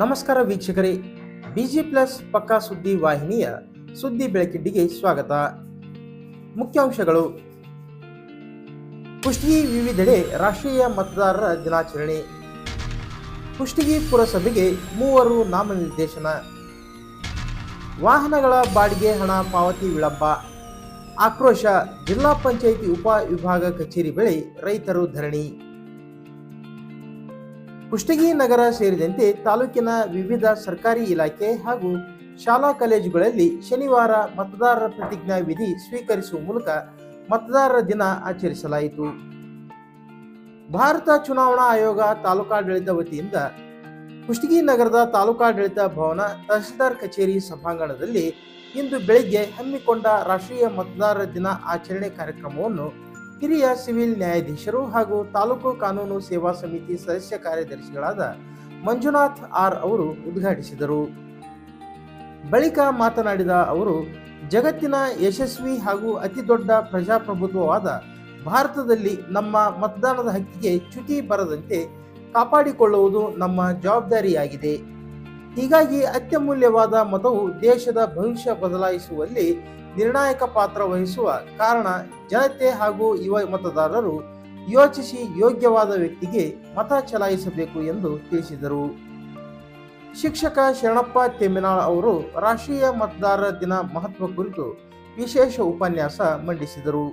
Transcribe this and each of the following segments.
ನಮಸ್ಕಾರ ವೀಕ್ಷಕರೇ. Busy plus ಪಕ್ಕಾ ಸುದ್ದಿ ವಾಹಿನಿಯ ಸುದ್ದಿ ಬೆಳಕಿಡ್ಡಿಗೆ ಸ್ವಾಗತ. ಮುಖ್ಯಾಂಶಗಳು ಕುಷ್ಟಗಿ ವಿವಿಧೆಡೆ ರಾಷ್ಟ್ರೀಯ ಮತದಾರರ ದಿನಾಚರಣೆ. ಕುಷ್ಟಗಿ ಪುರಸಭೆಗೆ ಮೂವರು ನಾಮನಿರ್ದೇಶನ. ವಾಹನಗಳ ಬಾಡಿಗೆ ಹಣ ಪಾವತಿ ವಿಳಂಬ. ಆಕ್ರೋಶ ಜಿಲ್ಲಾ ಪಂಚಾಯಿತಿ ಉಪ ವಿಭಾಗ ಕಚೇರಿ ಬಳಿ ರೈತರು ಧರಣಿ. ಕುಷ್ಟಗಿ ನಗರ ಸೇರಿದಂತೆ ತಾಲೂಕಿನ ವಿವಿಧ ಸರ್ಕಾರಿ ಇಲಾಖೆ ಹಾಗೂ ಶಾಲಾ ಕಾಲೇಜುಗಳಲ್ಲಿ ಶನಿವಾರ ಮತದಾರರ ಪ್ರತಿಜ್ಞಾ ವಿಧಿ ಸ್ವೀಕರಿಸುವ ಮೂಲಕ ಮತದಾರರ ದಿನ ಆಚರಿಸಲಾಯಿತು. ಭಾರತ ಚುನಾವಣಾ ಆಯೋಗ ತಾಲೂಕಾಡಳಿತ ವತಿಯಿಂದ ಕುಷ್ಟಗಿ ನಗರದ ತಾಲೂಕಾಡಳಿತ ಭವನ ತಹಸೀಲ್ದಾರ್ ಕಚೇರಿ ಸಭಾಂಗಣದಲ್ಲಿ ಇಂದು ಬೆಳಿಗ್ಗೆ ಹಮ್ಮಿಕೊಂಡ ರಾಷ್ಟ್ರೀಯ ಮತದಾರರ ದಿನ ಆಚರಣೆ ಕಾರ್ಯಕ್ರಮವನ್ನು ಹಿರಿಯ ಸಿವಿಲ್ ನ್ಯಾಯಾಧೀಶರು ಹಾಗೂ ತಾಲೂಕು ಕಾನೂನು ಸೇವಾ ಸಮಿತಿ ಸದಸ್ಯ ಕಾರ್ಯದರ್ಶಿಗಳಾದ ಮಂಜುನಾಥ್ ಆರ್ ಅವರು ಉದ್ಘಾಟಿಸಿದರು. ಬಳಿಕ ಮಾತನಾಡಿದ ಅವರು, ಜಗತ್ತಿನ ಯಶಸ್ವಿ ಹಾಗೂ ಅತಿದೊಡ್ಡ ಪ್ರಜಾಪ್ರಭುತ್ವವಾದ ಭಾರತದಲ್ಲಿ ನಮ್ಮ ಮತದಾನದ ಹಕ್ಕಿಗೆ ಚ್ಯುತಿ ಬರದಂತೆ ಕಾಪಾಡಿಕೊಳ್ಳುವುದು ನಮ್ಮ ಜವಾಬ್ದಾರಿಯಾಗಿದೆ. ಹೀಗಾಗಿ ಅತ್ಯಮೂಲ್ಯವಾದ ಮತವು ದೇಶದ ಭವಿಷ್ಯ ಬದಲಾಯಿಸುವಲ್ಲಿ ನಿರ್ಣಾಯಕ ಪಾತ್ರ ವಹಿಸುವ ಕಾರಣ ಜನತೆ ಹಾಗೂ ಯುವ ಮತದಾರರು ಯೋಚಿಸಿ ಯೋಗ್ಯವಾದ ವ್ಯಕ್ತಿಗೆ ಮತ ಚಲಾಯಿಸಬೇಕು ಎಂದು ತಿಳಿಸಿದರು. ಶಿಕ್ಷಕ ಶರಣಪ್ಪ ತೆಮ್ಮಿನಾಳ್ ಅವರು ರಾಷ್ಟ್ರೀಯ ಮತದಾರರ ದಿನ ಮಹತ್ವ ಕುರಿತು ವಿಶೇಷ ಉಪನ್ಯಾಸ ಮಂಡಿಸಿದರು.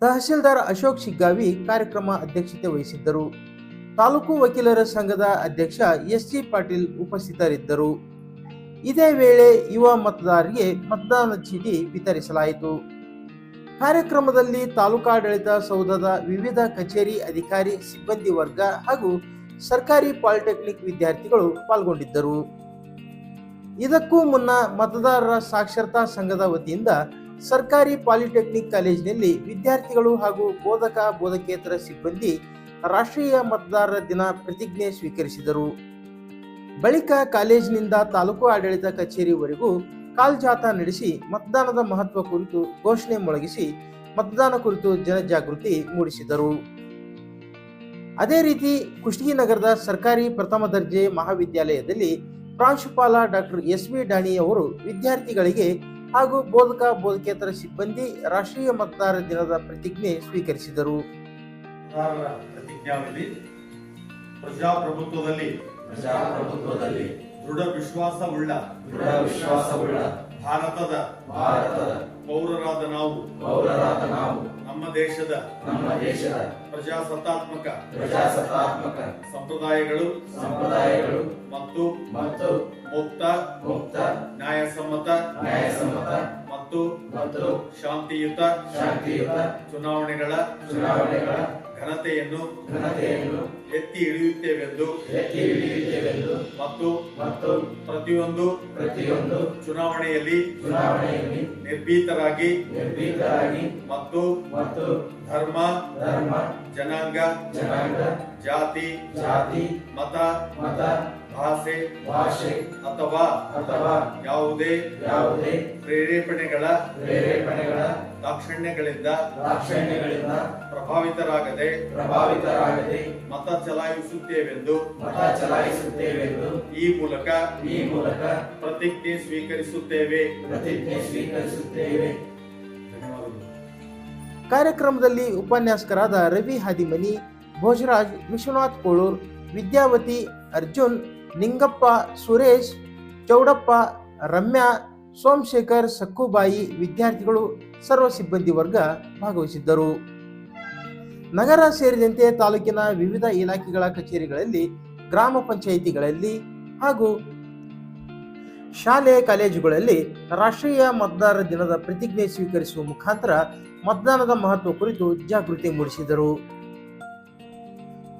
ತಹಸೀಲ್ದಾರ್ ಅಶೋಕ್ ಶಿಗ್ಗಾವಿ ಕಾರ್ಯಕ್ರಮ ಅಧ್ಯಕ್ಷತೆ ವಹಿಸಿದ್ದರು. ತಾಲೂಕು ವಕೀಲರ ಸಂಘದ ಅಧ್ಯಕ್ಷ ಎಸ್ ಜಿ ಪಾಟೀಲ್ ಉಪಸ್ಥಿತರಿದ್ದರು. ಇದೇ ವೇಳೆ ಯುವ ಮತದಾರರಿಗೆ ಮತದಾನ ಚೀಟಿ ವಿತರಿಸಲಾಯಿತು. ಕಾರ್ಯಕ್ರಮದಲ್ಲಿ ತಾಲೂಕಾಡಳಿತ ಸೌಧದ ವಿವಿಧ ಕಚೇರಿ ಅಧಿಕಾರಿ, ಸಿಬ್ಬಂದಿ ವರ್ಗ ಹಾಗೂ ಸರ್ಕಾರಿ ಪಾಲಿಟೆಕ್ನಿಕ್ ವಿದ್ಯಾರ್ಥಿಗಳು ಪಾಲ್ಗೊಂಡಿದ್ದರು. ಇದಕ್ಕೂ ಮುನ್ನ ಮತದಾರರ ಸಾಕ್ಷರತಾ ಸಂಘದ ವತಿಯಿಂದ ಸರ್ಕಾರಿ ಪಾಲಿಟೆಕ್ನಿಕ್ ಕಾಲೇಜಿನಲ್ಲಿ ವಿದ್ಯಾರ್ಥಿಗಳು ಹಾಗೂ ಬೋಧಕ, ಬೋಧಕೇತರ ಸಿಬ್ಬಂದಿ ರಾಷ್ಟ್ರೀಯ ಮತದಾರರ ದಿನ ಪ್ರತಿಜ್ಞೆ ಸ್ವೀಕರಿಸಿದರು. ಬಳಿಕ ಕಾಲೇಜಿನಿಂದ ತಾಲೂಕು ಆಡಳಿತ ಕಚೇರಿವರೆಗೂ ಕಾಲ್ ಜಾಥಾ ನಡೆಸಿ ಮತದಾನದ ಮಹತ್ವ ಕುರಿತು ಘೋಷಣೆ ಮೊಳಗಿಸಿ ಮತದಾನ ಕುರಿತು ಜನಜಾಗೃತಿ ಮೂಡಿಸಿದರು. ಅದೇ ರೀತಿ ಕುಷ್ಟಗಿ ನಗರದ ಸರ್ಕಾರಿ ಪ್ರಥಮ ದರ್ಜೆ ಮಹಾವಿದ್ಯಾಲಯದಲ್ಲಿ ಪ್ರಾಂಶುಪಾಲ ಡಾಕ್ಟರ್ ಎಸ್ ವಿ ಡಾಣಿ ಅವರು ವಿದ್ಯಾರ್ಥಿಗಳಿಗೆ ಹಾಗೂ ಬೋಧಕ ಬೋಧಕೇತರ ಸಿಬ್ಬಂದಿ ರಾಷ್ಟ್ರೀಯ ಮತದಾರರ ದಿನದ ಪ್ರತಿಜ್ಞೆ ಸ್ವೀಕರಿಸಿದರು. ಪ್ರಜಾಪ್ರಭುತ್ವದಲ್ಲಿ ಪ್ರಜಾಪ್ರಭುತ್ವದಲ್ಲಿ ದೃಢ ವಿಶ್ವಾಸವುಳ್ಳ ದೃಢ ವಿಶ್ವಾಸವುಳ್ಳ ಭಾರತದ ಭಾರತದ ಪೌರರಾದ ನಾವು ಪೌರರಾದ ನಾವು ನಮ್ಮ ದೇಶದ ನಮ್ಮ ದೇಶದ ಪ್ರಜಾಸತ್ತಾತ್ಮಕ ಪ್ರಜಾಸತ್ತಾತ್ಮಕ ಸಂಪ್ರದಾಯಗಳು ಸಂಪ್ರದಾಯಗಳು ಮತ್ತು ಮತ್ತು ಮುಕ್ತ ಮುಕ್ತ ನ್ಯಾಯಸಮ್ಮತ ನ್ಯಾಯಸಮ್ಮತ ಮತ್ತು ಮತ್ತು ಶಾಂತಿಯುತ ಶಾಂತಿಯುತ ಚುನಾವಣೆಗಳ ಚುನಾವಣೆಗಳ ಘನತೆಯನ್ನು ಘನತೆಯನ್ನು ಎತ್ತಿ ಹಿಡಿಯುತ್ತೇವೆಂದು ಎತ್ತಿ ಹಿಡಿಯುತ್ತೇವೆಂದು ಮತ್ತು ಮತ್ತು ಪ್ರತಿಯೊಂದು ಪ್ರತಿಯೊಂದು ಚುನಾವಣೆಯಲ್ಲಿ ಚುನಾವಣೆಯಲ್ಲಿ ನಿರ್ಭೀತರಾಗಿ ನಿರ್ಭೀತರಾಗಿ ಮತ್ತು ಮತ್ತು ಧರ್ಮ ಧರ್ಮ ಜನಾಂಗ ಜನಾಂಗ ಜಾತಿ ಜಾತಿ ಮತ ಮತ ಭಾಷೆ ಭಾಷೆ ಅಥವಾ ಅಥವಾ ಯಾವುದೇ ಯಾವುದೇ ಪ್ರೇರೇಪಣೆಗಳ ಪ್ರೇರೇಪಣೆಗಳ ದಾಕ್ಷಣ್ಯಗಳಿಂದ ದಾಕ್ಷಣ್ಯಗಳಿಂದ ಪ್ರಭಾವಿತರಾಗದೆ ಪ್ರಭಾವಿತರಾಗದೆ ಮತ ಚಲಾಯಿಸುತ್ತೇವೆಂದು ಮತ ಚಲಾಯಿಸುತ್ತೇವೆಂದು ಈ ಮೂಲಕ ಈ ಮೂಲಕ ಪ್ರತಿಜ್ಞೆ ಸ್ವೀಕರಿಸುತ್ತೇವೆ. ಪ್ರತಿಜ್ಞೆ ಸ್ವೀಕರಿಸುತ್ತೇವೆ. ಧನ್ಯವಾದಗಳು. ಕಾರ್ಯಕ್ರಮದಲ್ಲಿ ಉಪನ್ಯಾಸಕರಾದ ರವಿ ಹಾದಿಮನಿ ಭೋಜರಾಜ್, ವಿಶ್ವನಾಥ್ ಕೋಳೂರ್, ವಿದ್ಯಾವತಿ ಅರ್ಜುನ್, ನಿಂಗಪ್ಪ ಸುರೇಶ್, ಚೌಡಪ್ಪ ರಮ್ಯಾ, ಸೋಮಶೇಖರ್ ಸಕ್ಕುಬಾಯಿ ವಿದ್ಯಾರ್ಥಿಗಳು ಸರ್ವ ಸಿಬ್ಬಂದಿ ವರ್ಗ ಭಾಗವಹಿಸಿದ್ದರು. ನಗರ ಸೇರಿದಂತೆ ತಾಲೂಕಿನ ವಿವಿಧ ಇಲಾಖೆಗಳ ಕಚೇರಿಗಳಲ್ಲಿ, ಗ್ರಾಮ ಪಂಚಾಯಿತಿಗಳಲ್ಲಿ ಹಾಗೂ ಶಾಲೆ, ಕಾಲೇಜುಗಳಲ್ಲಿ ರಾಷ್ಟ್ರೀಯ ಮತದಾರರ ದಿನದ ಪ್ರತಿಜ್ಞೆ ಸ್ವೀಕರಿಸುವ ಮುಖಾಂತರ ಮತದಾನದ ಮಹತ್ವ ಕುರಿತು ಜಾಗೃತಿ ಮೂಡಿಸಿದರು.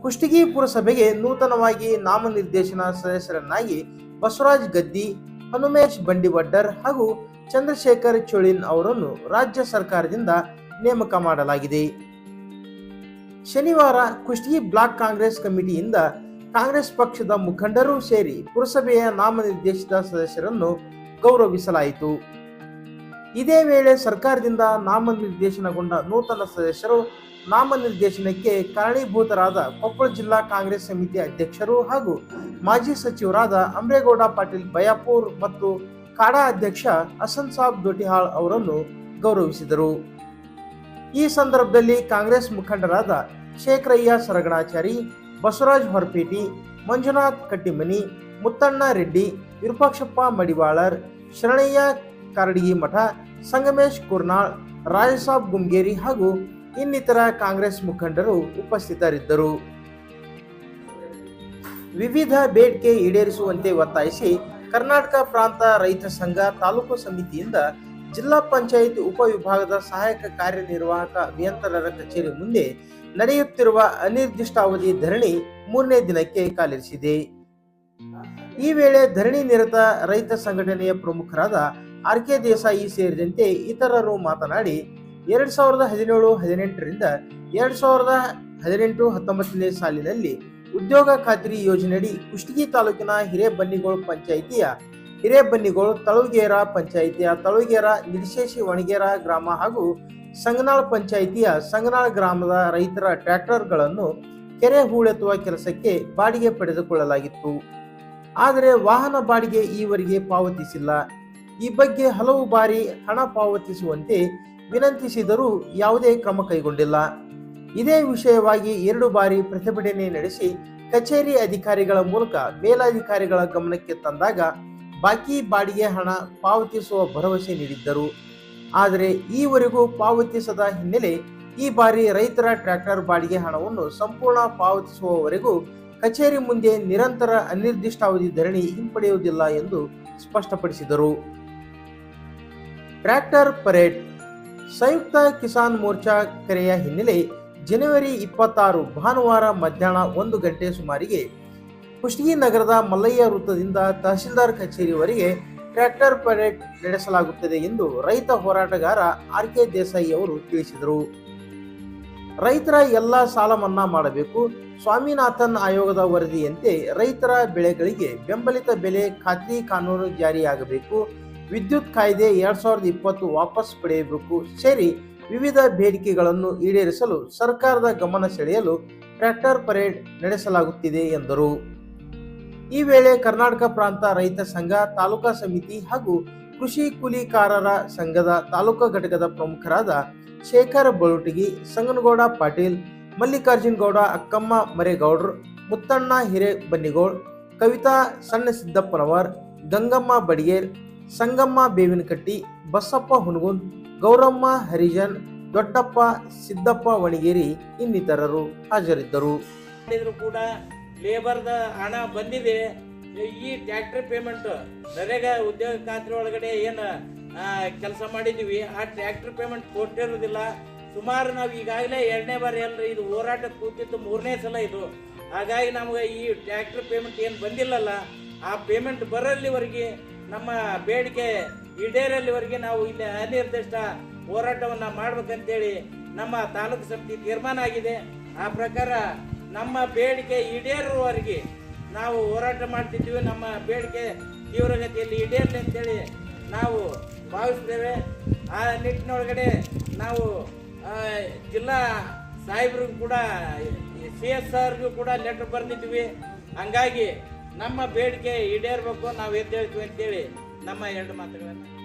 ಕುಷ್ಟಗಿ ಪುರಸಭೆಗೆ ನೂತನವಾಗಿ ನಾಮನಿರ್ದೇಶನ ಸದಸ್ಯರನ್ನಾಗಿ ಬಸವರಾಜ್ ಗದ್ದಿ, ಹನುಮೇಶ್ ಬಂಡಿವಡ್ಡರ್ ಹಾಗೂ ಚಂದ್ರಶೇಖರ್ ಚೋಳಿನ್ ಅವರನ್ನು ರಾಜ್ಯ ಸರ್ಕಾರದಿಂದ ನೇಮಕ ಮಾಡಲಾಗಿದೆ. ಶನಿವಾರ ಕುಷ್ಟಗಿ ಬ್ಲಾಕ್ ಕಾಂಗ್ರೆಸ್ ಕಮಿಟಿಯಿಂದ ಕಾಂಗ್ರೆಸ್ ಪಕ್ಷದ ಮುಖಂಡರು ಸೇರಿ ಪುರಸಭೆಯ ನಾಮನಿರ್ದೇಶಿತ ಸದಸ್ಯರನ್ನು ಗೌರವಿಸಲಾಯಿತು. ಇದೇ ವೇಳೆ ಸರ್ಕಾರದಿಂದ ನಾಮನಿರ್ದೇಶನಗೊಂಡ ನೂತನ ಸದಸ್ಯರು ನಾಮನಿರ್ದೇಶನಕ್ಕೆ ಕಾರಣೀಭೂತರಾದ ಕೊಪ್ಪಳ ಜಿಲ್ಲಾ ಕಾಂಗ್ರೆಸ್ ಸಮಿತಿ ಅಧ್ಯಕ್ಷರು ಹಾಗೂ ಮಾಜಿ ಸಚಿವರಾದ ಅಮ್ರೇಗೌಡ ಪಾಟೀಲ್ ಬಯಾಪೂರ್ ಮತ್ತು ಕಾಡಾ ಅಧ್ಯಕ್ಷ ಹಸನ್ ಸಾಬ್ ದೊಟಿಹಾಳ್ ಅವರನ್ನು ಗೌರವಿಸಿದರು. ಈ ಸಂದರ್ಭದಲ್ಲಿ ಕಾಂಗ್ರೆಸ್ ಮುಖಂಡರಾದ ಶೇಖರಯ್ಯ ಸರಗಣಾಚಾರಿ, ಬಸವರಾಜ್ ಹೊರಪೇಟಿ, ಮಂಜುನಾಥ್ ಕಟ್ಟಿಮನಿ, ಮುತ್ತಣ್ಣ ರೆಡ್ಡಿ, ವಿರೂಪಾಕ್ಷಪ್ಪ ಮಡಿವಾಳರ್, ಶರಣಯ್ಯ ಕಾರಡಗಿ ಮಠ, ಸಂಗಮೇಶ್ ಕುರ್ನಾಳ್, ರಾಜಸಾಬ್ ಗುಂಗೇರಿ ಹಾಗೂ ಇನ್ನಿತರ ಕಾಂಗ್ರೆಸ್ ಮುಖಂಡರು ಉಪಸ್ಥಿತರಿದ್ದರು. ವಿವಿಧ ಬೇಡಿಕೆ ಈಡೇರಿಸುವಂತೆ ಒತ್ತಾಯಿಸಿ ಕರ್ನಾಟಕ ಪ್ರಾಂತ ರೈತ ಸಂಘ ತಾಲೂಕು ಸಮಿತಿಯಿಂದ ಜಿಲ್ಲಾ ಪಂಚಾಯತ್ ಉಪವಿಭಾಗದ ಸಹಾಯಕ ಕಾರ್ಯನಿರ್ವಾಹಕ ಅಭಿಯಂತರರ ಕಚೇರಿ ಮುಂದೆ ನಡೆಯುತ್ತಿರುವ ಅನಿರ್ದಿಷ್ಟಾವಧಿ ಧರಣಿ ಮೂರನೇ ದಿನಕ್ಕೆ ಕಾಲಿರಿಸಿದೆ. ಈ ವೇಳೆ ಧರಣಿ ನಿರತ ರೈತ ಸಂಘಟನೆಯ ಪ್ರಮುಖರಾದ ಆರ್ ಕೆ ದೇಸಾಯಿ ಸೇರಿದಂತೆ ಇತರರು ಮಾತನಾಡಿ ಎರಡ್ ಸಾವಿರದ ಹದಿನೇಳು ಹದಿನೆಂಟರಿಂದ ಎರಡ್ ಸಾವಿರದ ಹದಿನೆಂಟು ಹತ್ತೊಂಬತ್ತನೇ ಸಾಲಿನಲ್ಲಿ ಉದ್ಯೋಗ ಖಾತ್ರಿ ಯೋಜನೆಯಡಿ ಕುಷ್ಟಗಿ ತಾಲೂಕಿನ ಹಿರೇಬನ್ನಿಗೋಳ ಪಂಚಾಯಿತಿಯ ಹಿರೇಬನ್ನಿಗೋಳ ತಳುಗೇರ ಪಂಚಾಯಿತಿಯ ತಳುಗೇರ ನಿರ್ಶೇಷಿ ಒಣಗೇರ ಗ್ರಾಮ ಹಾಗೂ ಸಂಗನಾಳ್ ಪಂಚಾಯಿತಿಯ ಸಂಗನಾಳ್ ಗ್ರಾಮದ ರೈತರ ಟ್ರ್ಯಾಕ್ಟರ್ಗಳನ್ನು ಕೆರೆ ಹೂಳೆತ್ತುವ ಕೆಲಸಕ್ಕೆ ಬಾಡಿಗೆ ಪಡೆದುಕೊಳ್ಳಲಾಗಿತ್ತು. ಆದರೆ ವಾಹನ ಬಾಡಿಗೆ ಈವರೆಗೆ ಪಾವತಿಸಿಲ್ಲ. ಈ ಬಗ್ಗೆ ಹಲವು ಬಾರಿ ಹಣ ಪಾವತಿಸುವಂತೆ ವಿನಂತಿಸಿದರೂ ಯಾವುದೇ ಕ್ರಮ ಕೈಗೊಂಡಿಲ್ಲ. ಇದೇ ವಿಷಯವಾಗಿ ಎರಡು ಬಾರಿ ಪ್ರತಿಭಟನೆ ನಡೆಸಿ ಕಚೇರಿ ಅಧಿಕಾರಿಗಳ ಮೂಲಕ ಮೇಲಾಧಿಕಾರಿಗಳ ಗಮನಕ್ಕೆ ತಂದಾಗ ಬಾಕಿ ಬಾಡಿಗೆ ಹಣ ಪಾವತಿಸುವ ಭರವಸೆ ನೀಡಿದ್ದರು. ಆದರೆ ಈವರೆಗೂ ಪಾವತಿಸದ ಹಿನ್ನೆಲೆ ಈ ಬಾರಿ ರೈತರ ಟ್ರ್ಯಾಕ್ಟರ್ ಬಾಡಿಗೆ ಹಣವನ್ನು ಸಂಪೂರ್ಣ ಪಾವತಿಸುವವರೆಗೂ ಕಚೇರಿ ಮುಂದೆ ನಿರಂತರ ಅನಿರ್ದಿಷ್ಟಾವಧಿ ಧರಣಿ ಹಿಂಪಡೆಯುವುದಿಲ್ಲ ಎಂದು ಸ್ಪಷ್ಟಪಡಿಸಿದರು. ಟ್ರ್ಯಾಕ್ಟರ್ ಪರೇಡ್ ಸಂಯುಕ್ತ ಕಿಸಾನ್ ಮೋರ್ಚಾ ಕರೆಯ ಹಿನ್ನೆಲೆ ಜನವರಿ ಇಪ್ಪತ್ತಾರು ಭಾನುವಾರ ಮಧ್ಯಾಹ್ನ ಒಂದು ಗಂಟೆ ಸುಮಾರಿಗೆ ಕುಷ್ಟಗಿ ನಗರದ ಮಲ್ಲಯ್ಯ ವೃತ್ತದಿಂದ ತಹಶೀಲ್ದಾರ್ ಕಚೇರಿವರೆಗೆ ಟ್ರ್ಯಾಕ್ಟರ್ ಪರೇಡ್ ನಡೆಸಲಾಗುತ್ತದೆ ಎಂದು ರೈತ ಹೋರಾಟಗಾರ ಆರ್ ಕೆ ದೇಸಾಯಿ ಅವರು ತಿಳಿಸಿದರು. ರೈತರ ಎಲ್ಲ ಸಾಲ ಮನ್ನಾ ಮಾಡಬೇಕು, ಸ್ವಾಮಿನಾಥನ್ ಆಯೋಗದ ವರದಿಯಂತೆ ರೈತರ ಬೆಳೆಗಳಿಗೆ ಬೆಂಬಲಿತ ಬೆಲೆ ಖಾತ್ರಿ ಕಾನೂನು ಜಾರಿಯಾಗಬೇಕು ವಿದ್ಯುತ್ ಕಾಯ್ದೆ ಎರಡ್ ಸಾವಿರದ ಇಪ್ಪತ್ತು ವಾಪಸ್ ಪಡೆಯಬೇಕು ಸೇರಿ ವಿವಿಧ ಬೇಡಿಕೆಗಳನ್ನು ಈಡೇರಿಸಲು ಸರ್ಕಾರದ ಗಮನ ಸೆಳೆಯಲು ಟ್ರ್ಯಾಕ್ಟರ್ ಪರೇಡ್ ನಡೆಸಲಾಗುತ್ತಿದೆ ಎಂದರು. ಈ ವೇಳೆ ಕರ್ನಾಟಕ ಪ್ರಾಂತ ರೈತ ಸಂಘ, ತಾಲೂಕಾ ಸಮಿತಿ ಹಾಗೂ ಕೃಷಿ ಕೂಲಿಕಾರರ ಸಂಘದ ತಾಲೂಕಾ ಘಟಕದ ಪ್ರಮುಖರಾದ ಶೇಖರ್ ಬಳುಟಗಿ ಸಂಗನಗೌಡ ಪಾಟೀಲ್ ಮಲ್ಲಿಕಾರ್ಜುನಗೌಡ ಅಕ್ಕಮ್ಮ ಮರೇಗೌಡ್ರು, ಮುತ್ತಣ್ಣ ಹಿರೇಬನ್ನಿಗೌಡ್ ಕವಿತಾ ಸಣ್ಣ ಸಿದ್ದಪ್ಪನವರ್ ಗಂಗಮ್ಮ ಬಡಿಗೇರ್ ಸಂಗಮ್ಮ ಬೇವಿನಕಟ್ಟಿ, ಬಸಪ್ಪ ಹುನಗುಂದ್ ಗೌರಮ್ಮ ಹರಿಜನ್, ದೊಡ್ಡಪ್ಪ ಸಿದ್ದಪ್ಪ ವಣಿಗೇರಿ ಇನ್ನಿತರರು ಹಾಜರಿದ್ದರು. ಕೂಡ ಲೇಬರ್ದ ಹಣ ಬಂದಿದೆ. ಈ ಟ್ಯಾಕ್ಟ್ರಿ ಪೇಮೆಂಟ್ ನರೇಗಾ ಉದ್ಯೋಗ ಖಾತ್ರಿ ಒಳಗಡೆ ಏನು ಕೆಲಸ ಮಾಡಿದ್ದೀವಿ ಆ ಟ್ಯಾಕ್ಟ್ರಿ ಪೇಮೆಂಟ್ ಕೊಟ್ಟಿರೋದಿಲ್ಲ ಸುಮಾರು ನಾವು ಈಗಾಗಲೇ ಎರಡನೇ ಬಾರಿ ಅಲ್ರಿ ಇದು ಹೋರಾಟ ಕೂತಿದ್ದು ಮೂರನೇ ಸಲ ಇದು. ಹಾಗಾಗಿ ನಮ್ಗೆ ಈ ಟ್ಯಾಕ್ಟ್ರಿ ಪೇಮೆಂಟ್ ಏನು ಬಂದಿಲ್ಲಲ್ಲ, ಆ ಪೇಮೆಂಟ್ ಬರಲ್ಲಿವರೆಗೆ ನಮ್ಮ ಬೇಡಿಕೆ ಈಡೇರಲ್ಲಿವರೆಗೆ ನಾವು ಇಲ್ಲಿ ಅನಿರ್ದಿಷ್ಟ ಹೋರಾಟವನ್ನ ಮಾಡ್ಬೇಕಂತೇಳಿ ನಮ್ಮ ತಾಲೂಕು ಸಮಿತಿ ತೀರ್ಮಾನ ಆಗಿದೆ. ಆ ಪ್ರಕಾರ ನಮ್ಮ ಬೇಡಿಕೆ ಈಡೇರುವವರೆಗೆ ನಾವು ಹೋರಾಟ ಮಾಡ್ತಿದ್ದೀವಿ. ನಮ್ಮ ಬೇಡಿಕೆ ತೀವ್ರಗತಿಯಲ್ಲಿ ಈಡೇರಲಿ ಅಂತೇಳಿ ನಾವು ಭಾವಿಸ್ತೇವೆ ಆ ನಿಟ್ಟಿನೊಳಗಡೆ ನಾವು ಜಿಲ್ಲಾ ಸಾಹೇಬ್ರಿಗೂ ಕೂಡ, ಸಿ ಎಸ್ ಆರ್ಗೂ ಕೂಡ ಲೆಟರ್ ಬರೆದಿದ್ವಿ ಹಂಗಾಗಿ ನಮ್ಮ ಬೇಡಿಕೆ ಈಡೇರ್ಬೇಕು ನಾವು ಎದ್ದೇಳ್ತೀವಿ ಅಂತೇಳಿ ನಮ್ಮ ಎರಡು ಮಾತುಗಳನ್ನು.